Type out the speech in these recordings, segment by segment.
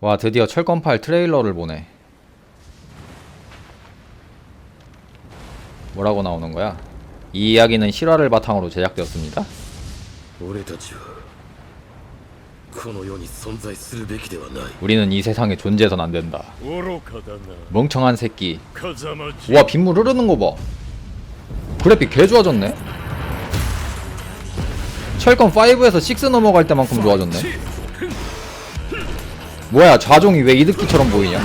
와 드디어 철권팔 트레일러를 보네 뭐라고 나오는 거야? 이 이야기는 실화를 바탕으로 제작되었습니다 俺たちはこの世に存在するべきではない 우리는 이 세상에 존재해선 안 된다 愚かだな 멍청한 새끼 風間じ 우와 빗물 흐르는 거봐 그래픽 개 좋아졌네 철권 5에서 6 넘어갈 때만큼 좋아졌네 뭐야 좌종이 왜 이득기처럼 보이냐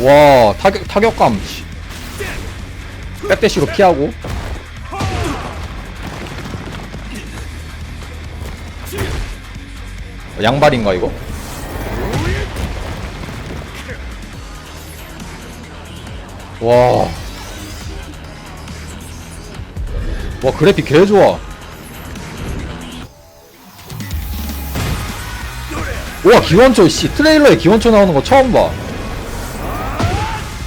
와 타격, 타격감 씨. 백대시로 피하고 양발인가 이거? 와. 와, 그래픽 개 좋아. 우와, 기원초, 씨. 트레일러에 기원초 나오는 거 처음 봐.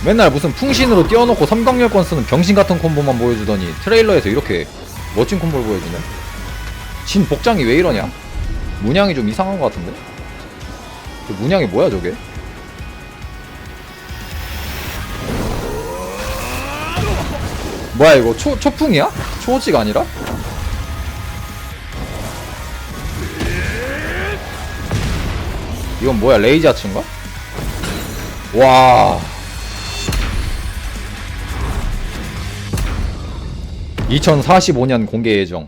맨날 무슨 풍신으로 띄워놓고 삼각열권 쓰는 병신 같은 콤보만 보여주더니 트레일러에서 이렇게 멋진 콤보를 보여주네. 진 복장이 왜 이러냐? 문양이 좀 이상한 것 같은데? 그 문양이 뭐야, 저게? 뭐야 이거 초, 초풍이야? 초호치가 아니라? 이건 뭐야 레이지 아츠인가? 와 2045년 공개 예정